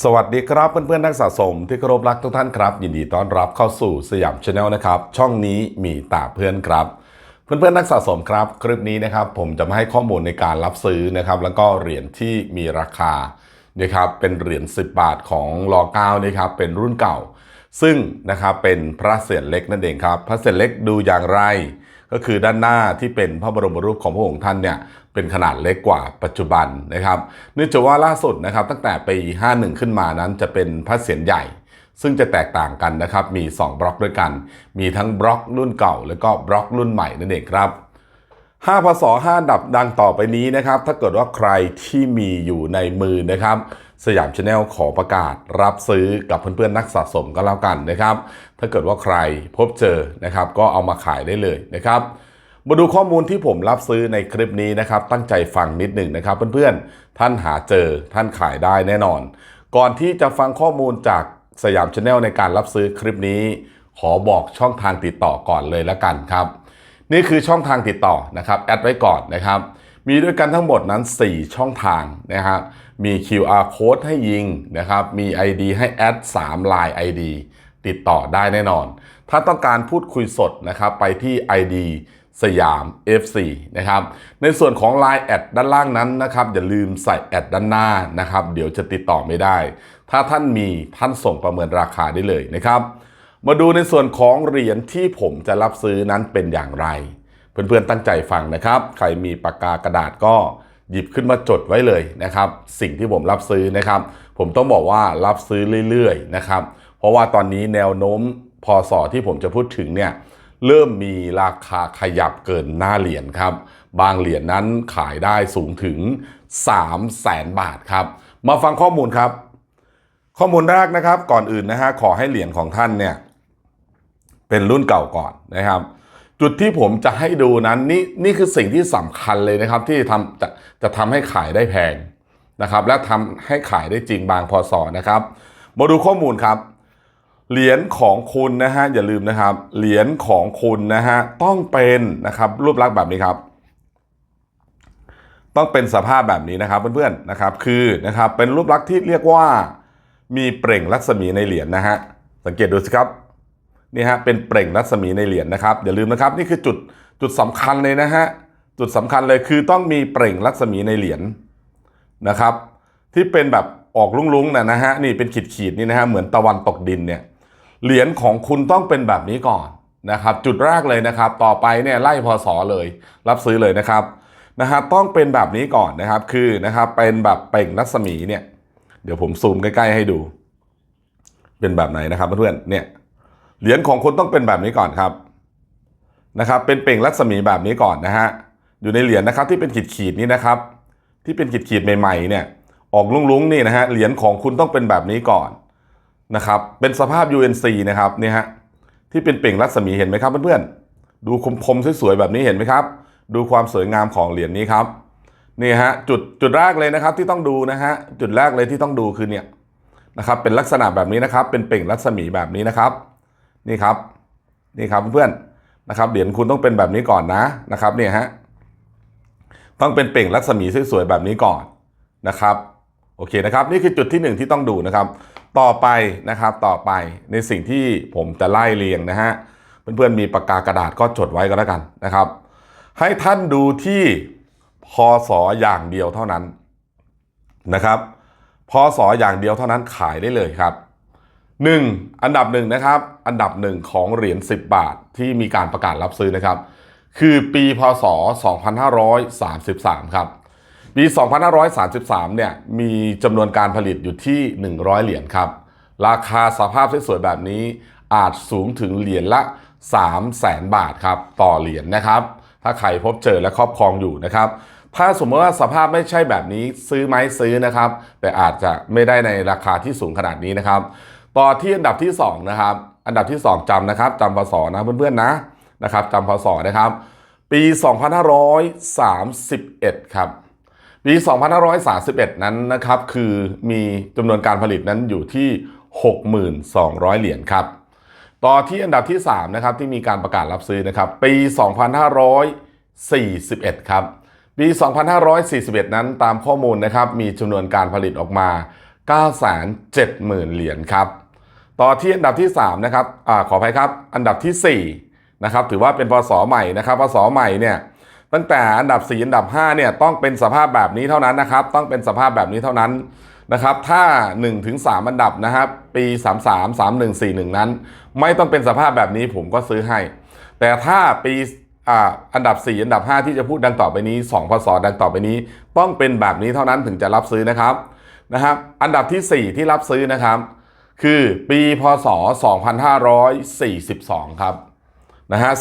สวัสดีครับเพื่อนๆนักสะสมที่เคารพรักทุกท่านครับ ยินดีต้อนรับเข้าสู่สยามชาแนลนะครับ ช่องนี้มีตาเพื่อนครับ เพื่อนๆนักสะสมครับ คลิปนี้นะครับ ผมจะมาให้ข้อมูลในการรับซื้อนะครับ แล้วก็เหรียญที่มีราคานะครับเป็นเหรียญ10 บาทของรอเก้านะครับเป็นรุ่นเก่า ซึ่งนะครับเป็นพระเศียรเล็กนั่นเองครับ พระเศียรเล็กดูอย่างไร ก็คือด้านหน้าที่เป็นพระบรมรูปของพระองค์ท่านเนี่ยเป็นขนาดเล็กกว่าปัจจุบันนะครับเนื่องจากว่าล่าสุดนะครับตั้งแต่ปี 51 ขึ้นมานั้นจะเป็นพระเศียรใหญ่ ซึ่งจะแตกต่างกันนะครับมี 2 บล็อกด้วยกัน มีทั้งบล็อกรุ่นเก่า แล้วก็บล็อกรุ่นใหม่นั่นเองครับ5พศ5ดับดังต่อไปนี้นะครับถ้าเกิดว่าใครที่มีอยู่ในมือนะครับ สยามชาแนลขอประกาศรับซื้อกับเพื่อนๆนักสะสมก็แล้วกันนะครับ ถ้าเกิดว่าใครพบเจอนะครับ ก็เอามาขายได้เลยนะครับ มาดูข้อมูลที่ผมรับซื้อในคลิปนี้นะครับ ตั้งใจฟังนิดหนึ่งนะครับ เพื่อนๆ ท่านหาเจอท่านขายได้แน่นอน ก่อนที่จะฟังข้อมูลจากสยามชาแนลในการรับซื้อคลิปนี้ ขอบอกช่องทางติดต่อก่อนเลยละกันครับ นี่คือช่องทางติดต่อนะครับแอดไว้ก่อนนะครับ มีด้วยกันทั้งหมดนั้น 4 ช่องทางนะครับ มี QR code ให้ยิงนะครับ มี ID ให้แอด3 Line ID ติดต่อได้แน่นอน ถ้าต้องการพูดคุยสดนะครับไปที่ ID สยาม FC นะครับ ในส่วนของ Line แอดด้านล่างนั้นนะครับ อย่าลืมใส่แอดด้านหน้านะครับ เดี๋ยวจะติดต่อไม่ได้ ถ้าท่านมีท่านส่งประเมินราคาได้เลยนะครับ มาดูในส่วนของเหรียญที่ผมจะรับซื้อนั้นเป็นอย่างไร เพื่อนๆตั้งใจฟังนะครับ ใครมีปากกากระดาษก็ หยิบขึ้นมาจดไว้เลยนะครับ สิ่งที่ผมรับซื้อนะครับ ผมต้องบอกว่ารับซื้อเรื่อยๆนะครับ เพราะว่าตอนนี้แนวโน้มพอสอที่ผมจะพูดถึงเนี่ยเริ่มมีราคาขยับเกินหน้าเหรียญครับ บางเหรียญนั้นขายได้สูงถึง 3 0 0แสนบาทครับ มาฟังข้อมูลครับ ข้อมูลแรกนะครับ ก่อนอื่นนะฮะขอให้เหรียญของท่านเนี่ยเป็นรุ่นเก่าก่อนนะครับ จุดที่ผมจะให้ดูนั้นนี่นี่คือสิ่งที่สำคัญเลยนะครับ ที่ทำจะจะทำให้ขายได้แพงนะครับ และทำให้ขายได้จริงบางพอสอนะครับ มาดูข้อมูลครับ เหรียญของคุณนะฮะอย่าลืมนะครับ เหรียญของคุณนะฮะต้องเป็นนะครับรูปลักษณ์แบบนี้ครับ ต้องเป็นสภาพแบบนี้นะครับเพื่อนๆนะครับคือนะครับเป็นรูปลักษณ์ที่เรียกว่ามีเปล่งรัศมีในเหรียญนะฮะสังเกตดูสิครับ นี่ฮะเป็นเปล่งรัศมีในเหรียญนะครับอย่าลืมนะครับนี่คือจุดจุดสำคัญเลยนะฮะจุดสำคัญเลยคือต้องมีเปล่งรัศมีในเหรียญนะครับ ที่เป็นแบบออกลุ้งๆนะนะฮะนี่เป็นขีดๆนี่นะฮะเหมือนตะวันตกดินเนี่ยเหรียญของคุณต้องเป็นแบบนี้ก่อนนะครับจุดแรกเลยนะครับ ต่อไปเนี่ยไล่พศเลย รับซื้อเลยนะครับนะฮะต้องเป็นแบบนี้ก่อนนะครับคือนะครับเป็นแบบเปล่งรัศมีเนี่ยเดี๋ยวผมซูมใกล้ๆให้ดู เป็นแบบไหนนะครับเพื่อนๆเนี่ย เหรียญของคุณต้องเป็นแบบนี้ก่อนครับนะครับ เป็นเปล่งรัศมีแบบนี้ก่อนนะฮะอยู่ในเหรียญนะครับที่เป็นขีดขีดนี้นะครับ ที่เป็นขีดขีดใหม่ๆเนี่ยออกลุ้งๆนี่นะฮะเหรียญของคุณต้องเป็นแบบนี้ก่อนนะครับเป็นสภาพ UNC นะครับนี่ฮะที่เป็นเปล่งรัศมีเห็นไหมครับเพื่อนๆดูคมๆสวยๆแบบนี้เห็นไหมครับ ดูความสวยงามของเหรียญนี้ครับนี่ฮะจุดจุดแรกเลยนะครับที่ต้องดูนะฮะจุดแรกเลยที่ต้องดูคือเนี่ยนะครับเป็นลักษณะแบบนี้นะครับ เป็นเปล่งรัศมีแบบนี้นะครับ นี่ครับนี่ครับเพื่อนๆนะครับเหรียญคุณต้องเป็นแบบนี้ก่อนนะนะครับเนี่ยฮะต้องเป็นเปล่งรัศมีสวยๆแบบนี้ก่อนนะครับโอเคนะครับนี่คือจุดที่หนึ่งที่ต้องดูนะครับ ต่อไปนะครับต่อไปในสิ่งที่ผมจะไล่เรียงนะฮะเพื่อนๆมีปากกากระดาษก็จดไว้ก็แล้วกันนะครับ ให้ท่านดูที่พศอย่างเดียวเท่านั้นนะครับพศอย่างเดียวเท่านั้นขายได้เลยครับ หนึ่งอันดับหนึ่งนะครับ อันดับหนึ่งของเหรียญ10 บาทที่มีการประกาศรับซื้อนะครับ คือปีพศ 2533 ครับ ปี 2533 เนี่ยมีจำนวนการผลิตอยู่ที่ 100 เหรียญครับ ราคาสภาพสวยๆแบบนี้อาจสูงถึงเหรียญละ 3 0 0แสนบาทครับ ต่อเหรียญนะครับ ถ้าใครพบเจอและครอบครองอยู่นะครับถ้าสมมติว่าสภาพไม่ใช่แบบนี้ซื้อไหมซื้อนะครับ แต่อาจจะไม่ได้ในราคาที่สูงขนาดนี้นะครับ ต่อที่อันดับที่2นะครับอันดับที่ 2จำนะครับจำพศนะเพื่อนๆนะนะครับจำพศนะครับ ปี 2531 ครับ ปี 2531 นั้นนะครับคือมีจำนวนการผลิตนั้นอยู่ที่ 6,200 เหรียญครับ ต่อที่อันดับที่ 3 นะครับที่มีการประกาศรับซื้อนะครับ ปี 2541 ครับ ปี 2541 นั้นตามข้อมูลนะครับมีจำนวนการผลิตออกมา 970,000 เหรียญครับ ต่อที่อันดับที่3นะครับอขออภัยครับ อันดับทีสี่4นะครับถือว่าเป็นพศใหม่นะครับพศใหม่เนี่ยตั้งแต่อันดับ 4 อันดับ5เนี่ยต้องเป็นสภาพแบบนี้เท่านั้นนะครับต้องเป็นสภาพแบบนี้เท่านั้นนะครับถ้า 1-3ถึง3อันดับนะครับปี 33 31 41 นั้น ไม่ต้องเป็นสภาพแบบนี้ผมก็ซื้อให้ แต่ถ้าปีอันดับ 4 อันดับ 5 ที่จะพูดดังต่อไปนี้ 2พศดังต่อไปนี้ ต้องเป็นแบบนี้เท่านั้นถึงจะรับซื้อนะครับนะครับอันดับทีสี่4 ที่รับซื้อนะครับ คือปีพศ 2542 ครับนะฮะ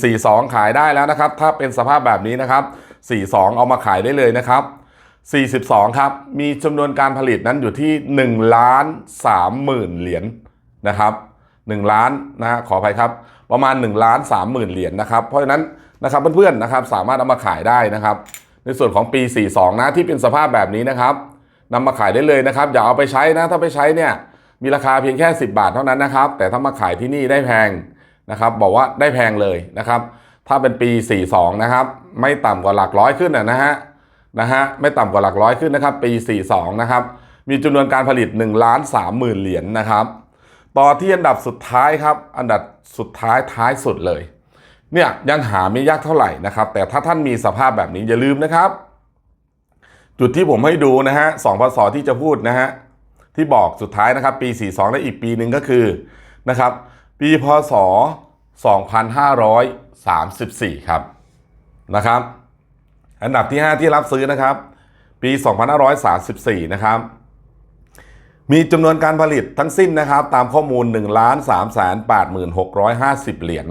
4142 ขายได้แล้วนะครับ ถ้าเป็นสภาพแบบนี้นะครับ 42 เอามาขายได้เลยนะครับ 42 ครับ มีจำนวนการผลิตนั้นอยู่ที่1ล้าน3หมื่นเหรียญนะครับ1ล้านนะฮะขออภัยครับ ประมาณ1ล้าน3หมื่นเหรียญนะครับ เพราะฉะนั้นนะครับเพื่อนๆนะครับสามารถเอามาขายได้นะครับ ในส่วนของปี 42 นะที่เป็นสภาพแบบนี้นะครับนำมาขายได้เลยนะครับ อย่าเอาไปใช้นะถ้าไปใช้เนี่ย มีราคาเพียงแค่ 10 บาทเท่านั้นนะครับ แต่ถ้ามาขายที่นี่ได้แพงนะครับ บอกว่าได้แพงเลยนะครับ ถ้าเป็นปี 42 นะครับ ไม่ต่ำกว่าหลักร้อยขึ้นนะฮะนะฮะไม่ต่ำกว่าหลักร้อยขึ้นนะครับ ปี 42 นะครับ มีจำนวนการผลิต1ล้าน3หมื่นเหรียญนะครับ ต่อที่อันดับสุดท้ายครับ อันดับสุดท้ายท้ายสุดเลย เนี่ยยังหาไม่ยากเท่าไหร่นะครับ แต่ถ้าท่านมีสภาพแบบนี้อย่าลืมนะครับ จุดที่ผมให้ดูนะฮะสองพศที่จะพูดนะฮะ ที่บอกสุดท้ายนะครับ ปี 42 และอีกปีหนึ่งก็คือนะครับ ปีพศ 2534 ครับนะครับ อันดับที่ 5 ที่รับซื้อนะครับ ปี 2534 นะครับ มีจำนวนการผลิตทั้งสิ้นนะครับ ตามข้อมูล 1 3 8 6 5 0 เหรียญ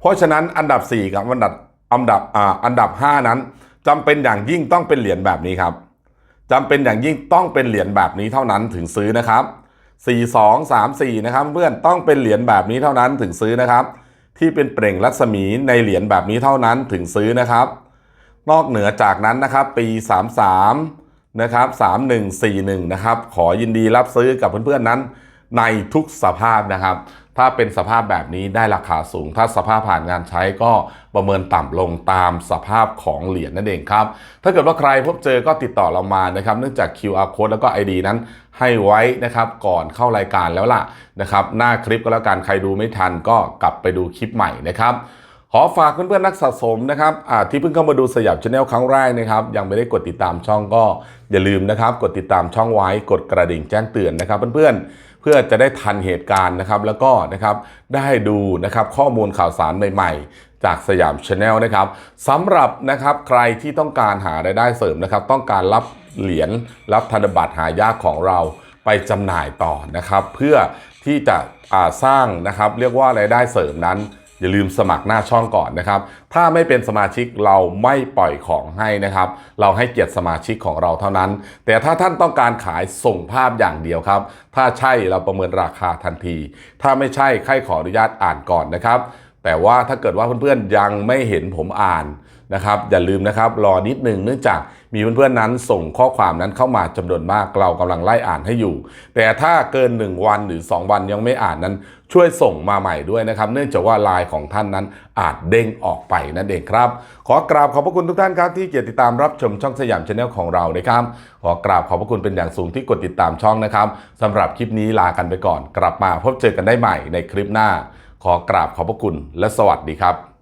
เพราะฉะนั้นอันดับ 4 กับอันดับอันดับอันดับ 5 นั้นจำเป็นอย่างยิ่งต้องเป็นเหรียญแบบนี้ครับ จำเป็นอย่างยิ่งต้องเป็นเหรียญแบบนี้เท่านั้นถึงซื้อนะครับ 4 2 3 4 นะครับ เพื่อนต้องเป็นเหรียญแบบนี้เท่านั้นถึงซื้อนะครับ ที่เป็นเปล่งรัศมีในเหรียญแบบนี้เท่านั้นถึงซื้อนะครับ นอกเหนือจากนั้นนะครับปี 33 นะครับ 3141 นะครับ ขอยินดีรับซื้อกับเพื่อนๆนั้น ในทุกสภาพนะครับ ถ้าเป็นสภาพแบบนี้ได้ราคาสูง ถ้าสภาพผ่านงานใช้ก็ประเมินต่ำลงตามสภาพของเหรียญนั่นเองครับ ถ้าเกิดว่าใครพบเจอก็ติดต่อเรามานะครับ เนื่องจาก QR code แล้วก็ ID นั้นให้ไว้นะครับก่อนเข้ารายการแล้วล่ะนะครับ หน้าคลิปก็แล้วกันใครดูไม่ทันก็กลับไปดูคลิปใหม่นะครับขอฝากเพื่อนๆนักสะสมนะครับที่เพิ่งเข้ามาดูสยามชาแนลครั้งแรกนะครับ ยังไม่ได้กดติดตามช่องก็อย่าลืมนะครับ กดติดตามช่องไว้กดกระดิ่งแจ้งเตือนนะครับเพื่อนๆ พื่อจะได้ทันเหตุการณ์นะครับ แล้วก็นะครับได้ดูนะครับข้อมูลข่าวสารใหม่ๆ จากสยามชาแนลนะครับสำหรับนะครับใครที่ต้องการหารายได้เสริมนะครับ ต้องการรับเหรียญรับธนบัตรหายากของเราไปจำหน่ายต่อนะครับ เพื่อที่จะสร้างนะครับเรียกว่ารายได้เสริมนั้น อย่าลืมสมัครหน้าช่องก่อนนะครับ ถ้าไม่เป็นสมาชิกเราไม่ปล่อยของให้นะครับ เราให้เกียรติสมาชิกของเราเท่านั้น แต่ถ้าท่านต้องการขายส่งภาพอย่างเดียวครับ ถ้าใช่เราประเมินราคาทันที ถ้าไม่ใช่ใครขออนุญาตอ่านก่อนนะครับ แต่ว่าถ้าเกิดว่าเพื่อนๆยังไม่เห็นผมอ่าน นะครับอย่าลืมนะครับรอนิดหนึ่งเนื่องจากมีเพื่อนๆนั้นส่งข้อความนั้นเข้ามาจำนวนมากเรากำลังไล่อ่านให้อยู่ แต่ถ้าเกิน 1 วันหรือ 2 วันยังไม่อ่านนั้นช่วยส่งมาใหม่ด้วยนะครับ เนื่องจากว่าลน์ของท่านนั้นอาจเด้งออกไปนั่นเองครับ ขอกราบขอบพระคุณทุกท่านครับที่เกียรติดตามรับชมช่องสยามชาแนลของเรานะครับ ขอกราบขอบพระคุณเป็นอย่างสูงที่กดติดตามช่องนะครับสำหรับคลิปนี้ลากันไปก่อน กลับมาพบเจอกันได้ใหม่ในคลิปหน้า ขอกราบขอบพระคุณและสวัสดีครับ